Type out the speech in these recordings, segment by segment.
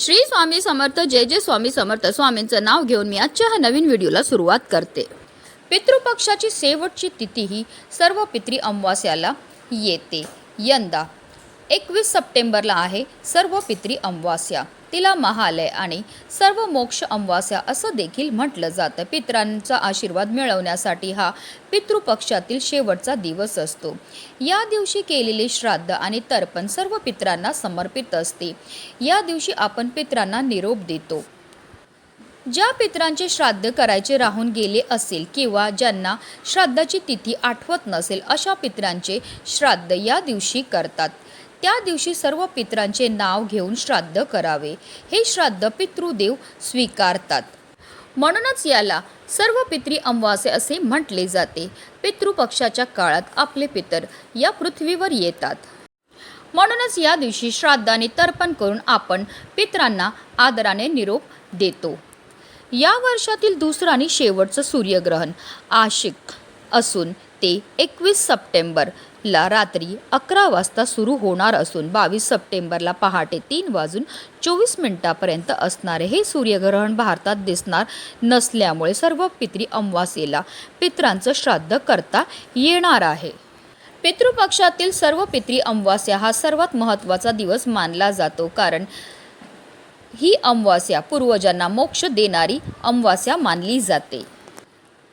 श्री स्वामी समर्थ जय जय स्वामी समर्थ. स्वामींचं नाव घेऊन मी आजच्या ह्या नवीन व्हिडिओला सुरुवात करते. पितृपक्षाची शेवटची तिथी ही सर्व पितृ अमावास्याला येते. यंदा एकवीस सप्टेंबरला आहे सर्व पितृ अमावास्या. तिला महालय आणि सर्व मोक्ष अमवास्या असं देखील म्हटलं जातं. पितरांचा आशीर्वाद मिळवण्यासाठी हा पितृपक्षातील शेवटचा दिवस असतो. या दिवशी केलेले श्राद्ध आणि तर्पण सर्व पितरांना समर्पित असते. या दिवशी आपण पितरांना निरोप देतो. ज्या पित्रांचे श्राद्ध करायचे राहून गेले असेल किंवा ज्यांना श्राद्धाची तिथी आठवत नसेल अशा पितरांचे श्राद्ध या दिवशी करतात. त्या दिवशी सर्व पितरांचे नाव घेऊन श्राद्ध करावे. हे श्राद्ध पितृदेव स्वीकारतात. म्हणूनच याला सर्व पितृ अमावास्या असे म्हटले जाते. पितृपक्षाच्या काळात आपले पितर या पृथ्वीवर येतात. म्हणूनच या दिवशी श्राद्धाने तर्पण करून आपण पितरांना आदराने निरोप देतो. या वर्षातील दुसरं आणि शेवटचं सूर्यग्रहण आशिक असून ते एकवीस सप्टेंबरला रात्री अकरा वाजता सुरू होणार असून बावीस सप्टेंबरला पहाटे तीन वाजून चोवीस मिनिटापर्यंत असणारे हे सूर्यग्रहण भारतात दिसणार नसल्यामुळे सर्व पितरी अमावास्येला पितरांचं श्राद्ध करता येणार आहे. पितृपक्षातील सर्व पितरी अमावास्या हा सर्वात महत्त्वाचा दिवस मानला जातो कारण ही अमावास्या पूर्वजांना मोक्ष देणारी अमावास्या मानली जाते.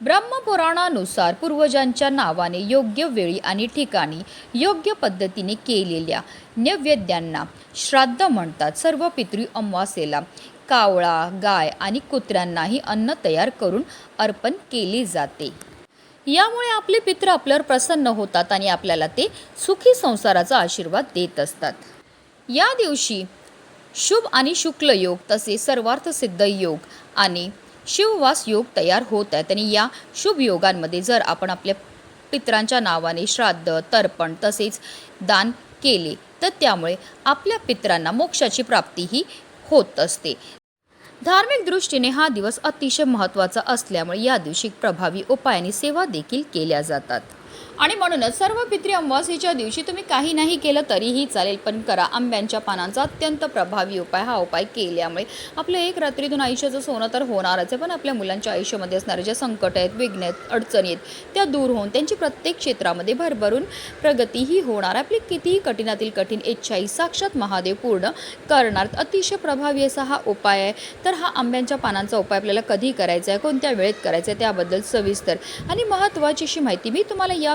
ब्रह्मपुराणानुसार पूर्वजांच्या नावाने योग्य वेळी आणि ठिकाणी योग्य पद्धतीने केलेल्या नैवेद्यांना श्राद्ध म्हणतात. सर्व पितृ अमावासेला कावळा गाय आणि कुत्र्यांनाही अन्न तयार करून अर्पण केले जाते. यामुळे आपले पित्र आपल्यावर प्रसन्न होतात आणि आपल्याला ते सुखी संसाराचा आशीर्वाद देत असतात. या दिवशी शुभ आणि शुक्ल योग तसेच सर्वार्थ सिद्ध योग आणि शिववास योग तयार होत आहेत आणि या शुभ योगांमध्ये जर आपण आपल्या पित्रांच्या नावाने श्राद्ध तर्पण तसेच दान केले तर त्यामुळे आपल्या पित्रांना मोक्षाची प्राप्तीही होत असते. धार्मिक दृष्टीने हा दिवस अतिशय महत्त्वाचा असल्यामुळे या दिवशी प्रभावी उपायाने सेवा देखील केल्या जातात. आणि म्हणूनच सर्व पित्री अमावास्येच्या दिवशी तुम्ही काही नाही केलं तरीही चालेल पण करा. आंब्यांच्या पानांचा अत्यंत प्रभावी उपाय हा उपाय केल्यामुळे आपलं एक रात्रीतून आयुष्याचं सोनं तर होणारच आहे पण आपल्या मुलांच्या आयुष्यामध्ये असणारे जे संकट आहेत विघ्न आहेत अडचणी आहेत त्या दूर होऊन त्यांची प्रत्येक क्षेत्रामध्ये भरभरून प्रगतीही होणार आपली कितीही कठीणातील कठीण इच्छाही साक्षात महादेव पूर्ण करणार. अतिशय प्रभावी असा हा उपाय आहे. तर हा आंब्यांच्या पानांचा उपाय आपल्याला कधी करायचा आहे कोणत्या वेळेत करायचा आहे त्याबद्दल सविस्तर आणि महत्त्वाची अशी माहिती मी तुम्हाला या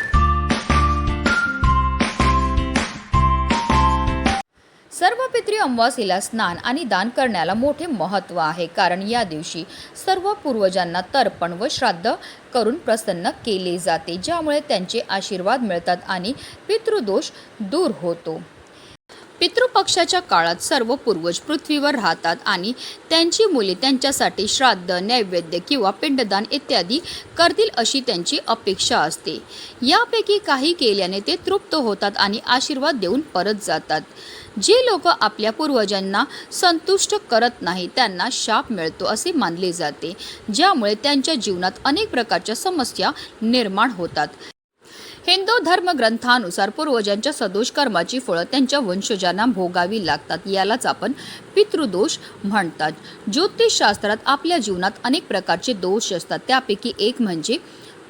सर्व पितृ स्नान आणि दान करण्याला मोठे महत्त्व आहे. कारण या दिवशी सर्व पूर्वजांना तर्पण व श्राद्ध करून प्रसन्न केले जाते ज्यामुळे त्यांचे आशीर्वाद मिळतात आणि पितृदोष दूर होतो. पितृपक्षाच्या काळात सर्व पूर्वज पृथ्वीवर राहतात आणि त्यांची मुले त्यांच्यासाठी श्राद्ध नैवेद्य किंवा पिंडदान इत्यादी करतील अशी त्यांची अपेक्षा असते. यापैकी काही केल्याने ते तृप्त होतात आणि आशीर्वाद देऊन परत जातात. जे लोक आपल्या पूर्वजांना संतुष्ट करत नाही त्यांना शाप मिळतो असे मानले जाते ज्यामुळे त्यांच्या जीवनात अनेक प्रकारच्या समस्या निर्माण होतात. हिंदू धर्मग्रंथानुसार पूर्वजांच्या सदोष कर्माची फळं त्यांच्या वंशजांना भोगावी लागतात यालाच आपण पितृदोष म्हणतात. ज्योतिषशास्त्रात आपल्या जीवनात अनेक प्रकारचे दोष असतात त्यापैकी एक म्हणजे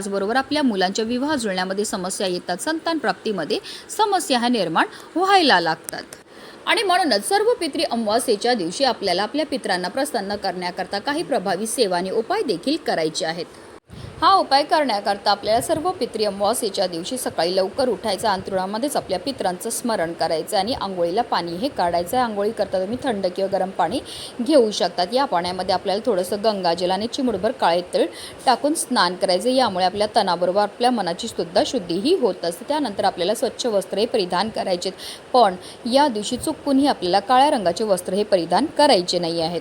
त्याचबरोबर आपल्या मुलांच्या विवाह जुळण्यामध्ये समस्या येतात. संतान प्राप्तीमध्ये समस्या ह्या निर्माण व्हायला लागतात. आणि म्हणूनच सर्व पितृ अमावास्येच्या दिवशी आपल्याला आपल्या पित्रांना प्रसन्न करण्याकरता काही प्रभावी सेवा आणि उपाय देखील करायचे आहेत. हा उपाय करण्याकरता आपल्याला सर्व पितृ अमावास्येच्या दिवशी सकाळी लवकर उठायचं अंतरुणामध्येच आपल्या पित्रांचं स्मरण करायचं आणि आंघोळीला पाणी हे काढायचं आहे. आंघोळी करता तुम्ही थंड किंवा गरम पाणी घेऊ शकतात या पाण्यामध्ये आपल्याला थोडंसं गंगाजल आणि चिमुडभर काळे तळ टाकून स्नान करायचं यामुळे आपल्या तणाबरोबर आपल्या मनाची सुद्धा शुद्धीही होत असते. त्यानंतर आपल्याला स्वच्छ वस्त्र हे परिधान करायचे पण या दिवशी चुकूनही आपल्याला काळ्या रंगाचे वस्त्र हे परिधान करायचे नाही आहेत.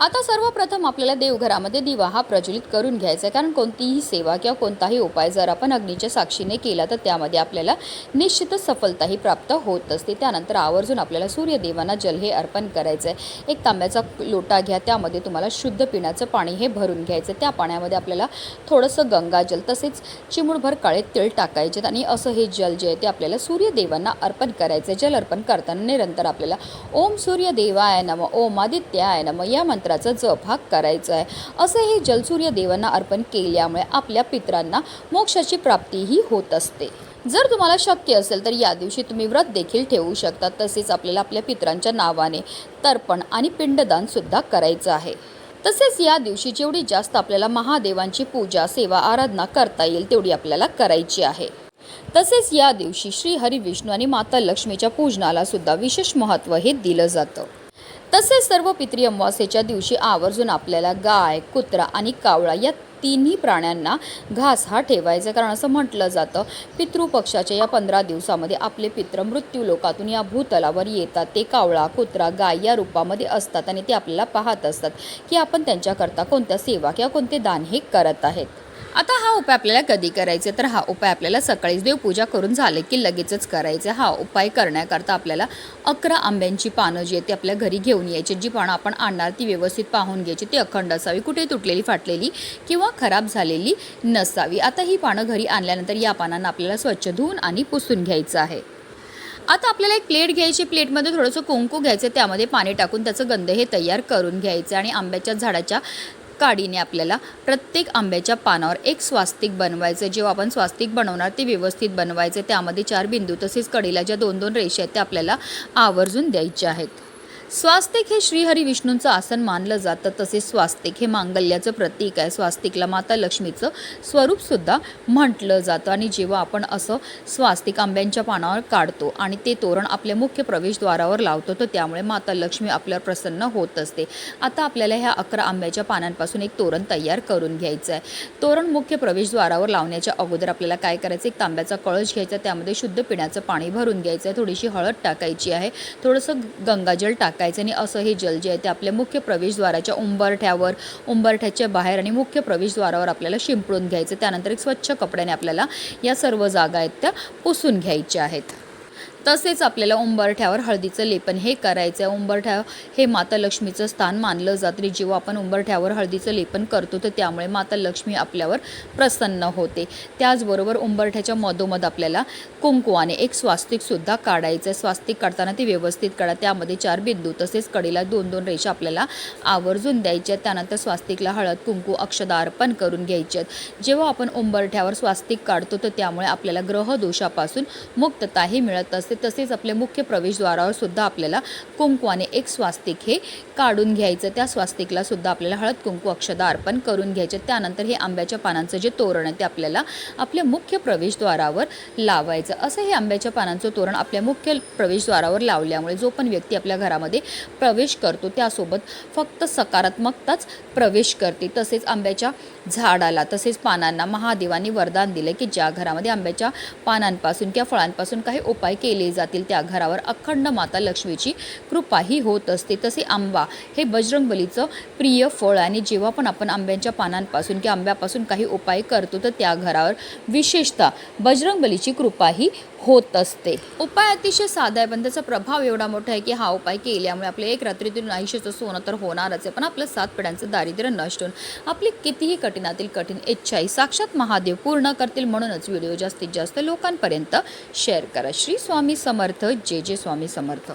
आता सर्वप्रथम आपल्याला देवघरामध्ये दिवा हा प्रज्वलित करून घ्यायचा आहे. कारण कोणतीही सेवा किंवा कोणताही उपाय जर आपण अग्नीच्या साक्षीने केला तर त्यामध्ये आपल्याला निश्चितच सफलताही प्राप्त होत असते. त्यानंतर आवर्जून आपल्याला सूर्यदेवांना जल हे अर्पण करायचं आहे एक तांब्याचा लोटा घ्या त्यामध्ये तुम्हाला शुद्ध पिण्याचं पाणी हे भरून घ्यायचं त्या पाण्यामध्ये आपल्याला थोडंसं गंगाजल तसेच चिमूडभर काळे तिळ टाकायचे आणि असं हे जल जे आहे ते आपल्याला सूर्यदेवांना अर्पण करायचं आहे जल अर्पण करताना निरंतर आपल्याला ओम सूर्यदेवाय नम ओम आदित्याय नम या मंत्र मंत्राचा जप हा करायचा आहे असं हे जल सूर्यदेवांना अर्पण केल्यामुळे आपल्या पित्रांना मोक्षाची प्राप्तीही होत असते. जर तुम्हाला शक्य असेल तर या दिवशी तुम्ही व्रत देखील ठेवू शकता. तसेच आपल्याला आपल्या पित्रांच्या नावाने तर्पण आणि पिंडदान सुद्धा करायचं आहे. तसेच या दिवशी जेवढी जास्त आपल्याला महादेवांची पूजा सेवा आराधना करता येईल तेवढी आपल्याला करायची आहे. तसेच या दिवशी श्री हरी विष्णू आणि माता लक्ष्मीच्या पूजनाला सुद्धा विशेष महत्त्व हे दिलं जातं. तसेच सर्व पितरी अमावास्येच्या दिवशी आवर्जून आपल्याला गाय कुत्रा आणि कावळा या तिन्ही प्राण्यांना घास हा ठेवायचा. कारण असं म्हटलं जातं पितृपक्षाच्या या पंधरा दिवसामध्ये आपले पित्र मृत्यू लोकातून या भूतलावर येतात. ते कावळा कुत्रा गाय या रूपामध्ये असतात आणि ते आपल्याला पाहत असतात की आपण त्यांच्याकरता कोणत्या सेवा किंवा कोणते दान हे करत आहेत. आता हा उपाय आपल्याला कधी करायचा? तर हा उपाय आपल्याला सकाळीच देवपूजा करून झाले की लगेचच करायचं. हा उपाय करण्याकरता आपल्याला अकरा आंब्यांची पानं जी आहेत ती आपल्या घरी घेऊन यायची. जी पानं आपण आणणार ती व्यवस्थित पाहून घ्यायची. ती अखंड असावी. कुठे तुटलेली फाटलेली किंवा खराब झालेली नसावी. आता ही पानं घरी आणल्यानंतर या पानांना आपल्याला स्वच्छ धुवून आणि पुसून घ्यायचं आहे. आता आपल्याला एक प्लेट घ्यायची. प्लेटमध्ये थोडंसं कुंकू घ्यायचं. त्यामध्ये पाणी टाकून त्याचं गंध हे तयार करून घ्यायचं आणि आंब्याच्या झाडाच्या काडीने आपल्याला प्रत्येक आंब्याच्या पानावर एक स्वास्तिक बनवायचं. जेव्हा आपण स्वास्तिक बनवणार ते व्यवस्थित बनवायचे. त्यामध्ये चार बिंदू तसेच कडीला ज्या दोन दोन रेषा आहेत त्या आपल्याला आवर्जून द्यायच्या आहेत. स्वास्तिक हे श्रीहरी विष्णूंचं आसन मानलं जातं. तसेच स्वास्तिक हे मांगल्याचं प्रतीक आहे. स्वास्तिकला माता लक्ष्मीचं स्वरूपसुद्धा म्हटलं जातं. आणि जेव्हा आपण असं स्वास्तिक आंब्यांच्या पानावर काढतो आणि ते तोरण आपल्या मुख्य प्रवेशद्वारावर लावतो तर त्यामुळे माता लक्ष्मी आपल्यावर प्रसन्न होत असते. आता आपल्याला ह्या अकरा आंब्याच्या पानांपासून एक तोरण तयार करून घ्यायचं आहे. तोरण मुख्य प्रवेशद्वारावर लावण्याच्या अगोदर आपल्याला काय करायचं? एक तांब्याचा कळश घ्यायचा त्यामध्ये शुद्ध पिण्याचं पाणी भरून घ्यायचं आहे. थोडीशी हळद टाकायची आहे. थोडंसं गंगाजल टाकायचं आणि असं हे जल जे आहे ते आपल्या मुख्य प्रवेशद्वाराच्या उंबरठ्यावर उंबरठ्याच्या बाहेर आणि मुख्य प्रवेशद्वारावर आपल्याला शिंपडून घ्यायचं. त्यानंतर एक स्वच्छ कपड्याने आपल्याला या सर्व जागा आहेत त्या पुसून घ्यायच्या आहेत. तसेच आपल्याला उंबरठ्यावर हळदीचं लेपन हे करायचं आहे उंबरठ्या हे माता लक्ष्मीचं स्थान मानलं जातं जेव्हा आपण उंबरठ्यावर हळदीचं लेपन करतो तर त्यामुळे माता लक्ष्मी आपल्यावर प्रसन्न होते. त्याचबरोबर उंबरठ्याच्या मधोमध आपल्याला कुंकुवाने एक स्वास्तिकसुद्धा काढायचं आहे स्वास्तिक काढताना ते व्यवस्थित काढा. त्यामध्ये चार बिंदू तसेच कडीला दोन दोन रेषा आपल्याला आवर्जून द्यायच्या त्यानंतर स्वास्तिकला हळद कुंकू अक्षदा अर्पण करून घ्यायच्यात. जेव्हा आपण उंबरठ्यावर स्वास्तिक काढतो तर त्यामुळे आपल्याला ग्रहदोषापासून मुक्तताही मिळत असते. तसेच आपल्या मुख्य प्रवेशद्वारावर सुद्धा आपल्याला कुंकवाने एक स्वास्तिक हे काढून घ्यायचं. त्या स्वास्तिकला सुद्धा आपल्याला हळद कुंकू अक्षदा अर्पण करून घ्यायचे. त्यानंतर हे आंब्याच्या पानांचं जे तोरण आहे ते आपल्याला आपल्या मुख्य प्रवेशद्वारावर लावायचं. असं हे आंब्याच्या पानांचं तोरण आपल्या मुख्य प्रवेशद्वारावर लावल्यामुळे जो पण व्यक्ती आपल्या घरामध्ये प्रवेश करतो त्यासोबत फक्त सकारात्मकताच प्रवेश करते. तसेच आंब्याच्या झाडाला तसेच पानांना महादेवाने वरदान दिलं की ज्या घरामध्ये आंब्याच्या पानांपासून किंवा फळांपासून काही उपाय केले केले जातील त्या घरावर अखंड माता लक्ष्मीची कृपाही होत असते. तसे आंबा हे बजरंगबलीचं प्रिय फळ आणि जेव्हा पण आपण आंब्यांच्या पानांपासून किंवा आंब्यापासून काही उपाय करतो तर त्या घरावर विशेषतः बजरंगबलीची कृपाही होत असते. उपाय अतिशय साधा आहे पण त्याचा प्रभाव एवढा मोठा आहे की हा उपाय केल्यामुळे आपले एक रात्रीतून आयुष्याचं सोनं तर होणारच आहे पण आपलं सात पिढ्यांचं दारिद्र्य नष्ट होऊन आपली कितीही कठीणातील कठीण इच्छाही साक्षात महादेव पूर्ण करतील म्हणूनच व्हिडिओ जास्तीत जास्त लोकांपर्यंत शेअर करा. श्री स्वामी समर्थ. जे जे स्वामी समर्थ.